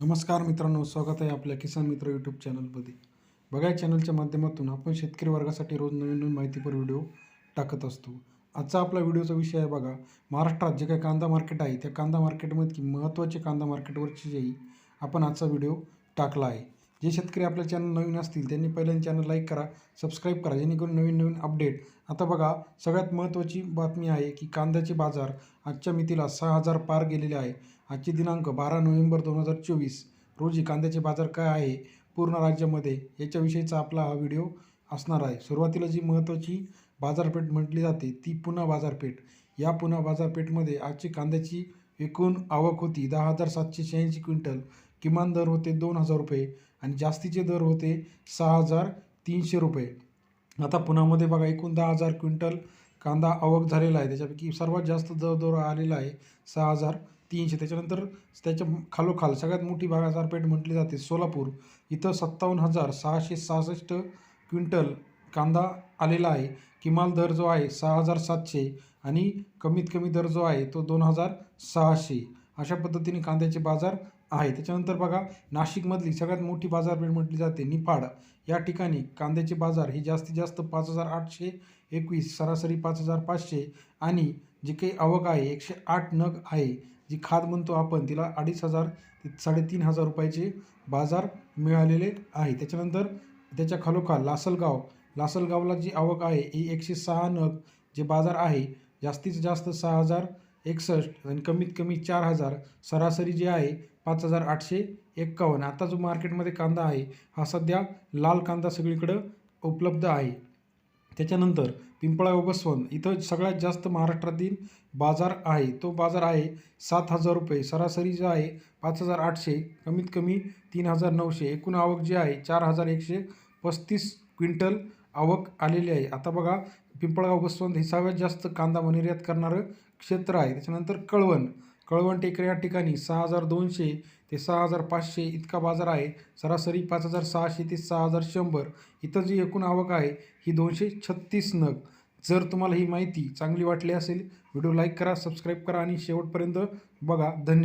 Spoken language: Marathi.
नमस्कार मित्रांनो स्वागत आहे आपल्या किसान मित्र यूट्यूब चॅनलमध्ये बघा या चॅनलच्या माध्यमातून आपण शेतकरी वर्गासाठी रोज नवीन नवीन माहितीपर व्हिडिओ टाकत असतो. आजचा आपला व्हिडिओचा विषय आहे बघा महाराष्ट्रात जे काही कांदा मार्केट आहे त्या कांदा मार्केटमध्ये महत्त्वाचे कांदा मार्केटवरची जेही आपण आजचा व्हिडिओ टाकला आहे. जे शेतकरी आपल्या चॅनल नवीन असतील त्यांनी पहिल्यांदा चॅनल लाईक करा सबस्क्राईब करा जेणेकरून नवीन नवीन अपडेट आता बघा सगळ्यात महत्त्वाची बातमी आहे की कांद्याचे बाजार आजच्या मितीला सहा हजार पार गेलेले आहे. आजचे दिनांक बारा नोव्हेंबर दोन हजार चोवीस. रोजी कांद्याचे बाजार काय आहे? पूर्ण राज्यामध्ये याच्याविषयीचा आपला हा व्हिडिओ असणार आहे. सुरुवातीला जी महत्त्वाची बाजारपेठ म्हटली जाते ती पुन्हा बाजारपेठ. या पुन्हा बाजारपेठमध्ये आजची कांद्याची एकूण आवक होती दहा हजार सातशे शहाऐंशी क्विंटल. किमान दर होते दोन हजार रुपये आणि जास्तीचे दर होते सहा हजार तीनशे रुपये. आता पुण्यामध्ये बघा एकूण दहा हजार क्विंटल कांदा आवक झालेला आहे. त्याच्यापैकी सर्वात जास्त दर दर आलेला आहे सहा हजार तीनशे. त्याच्यानंतर त्याच्या खालोखाल सगळ्यात मोठी बाजारपेठ म्हटली जाते सोलापूर. इथं सत्तावन्न हजार सहाशे सहासष्ट क्विंटल कांदा आलेला आहे. किमान दर जो आहे सहा हजार सातशे आणि कमीत कमी दर जो आहे तो दोन हजार सहाशे. अशा पद्धतीने कांद्याचे बाजार आहे त्याच्यानंतर बघा नाशिकमधली सगळ्यात मोठी बाजारपेठ म्हटली जाते निफाड. या ठिकाणी कांद्याचे बाजार हे जास्तीत जास्त पाच हजार आठशे एकवीस सरासरी पाच हजार पाचशे आणि जी काही आवक आहे एकशे आठ नग आहे. जी खाद म्हणतो आपण तिला अडीच हजार ते साडेतीन हजार रुपयाचे बाजार मिळालेले आहे. त्याच्यानंतर त्याच्या खालोखाल लासलगाव लासलगावला जी आवक आहे ही एकशे सहा नग जे बाजार आहे जास्तीत जास्त सहा हजार एकसष्ट आणि कमीत कमी चार हजार सरासरी जे आहे पाच हजार आठशे एक्कावन्न. आता जो मार्केटमध्ये कांदा आहे हा सध्या लाल कांदा सगळीकडं उपलब्ध आहे. त्याच्यानंतर पिंपळा बसवंत इथं सगळ्यात जास्त महाराष्ट्रातील बाजार आहे. तो बाजार आहे सात हजार रुपये. सरासरी जो आहे पाच हजार आठशे कमीत कमी तीन हजार नऊशे. एकूण आवक जी आहे चार हजार एकशे पस्तीस क्विंटल आवक आलेली आहे. आता बघा पिंपळगाव बसवंत हे सगळ्यात जास्त कांदा निर्यात करणारं क्षेत्र आहे. त्याच्यानंतर कळवण. कळवण टेकरे या ठिकाणी सहा हजार दोनशे ते सहा हजार पाचशे इतका बाजार आहे. सरासरी पाच हजार सहाशे ते सहा हजार शंभर. इथं जी एकूण आवक आहे ही दोनशे छत्तीस नग. जर तुम्हाला ही माहिती चांगली वाटली असेल व्हिडिओ लाईक करा सबस्क्राईब करा आणि शेवटपर्यंत बघा. धन्यवाद.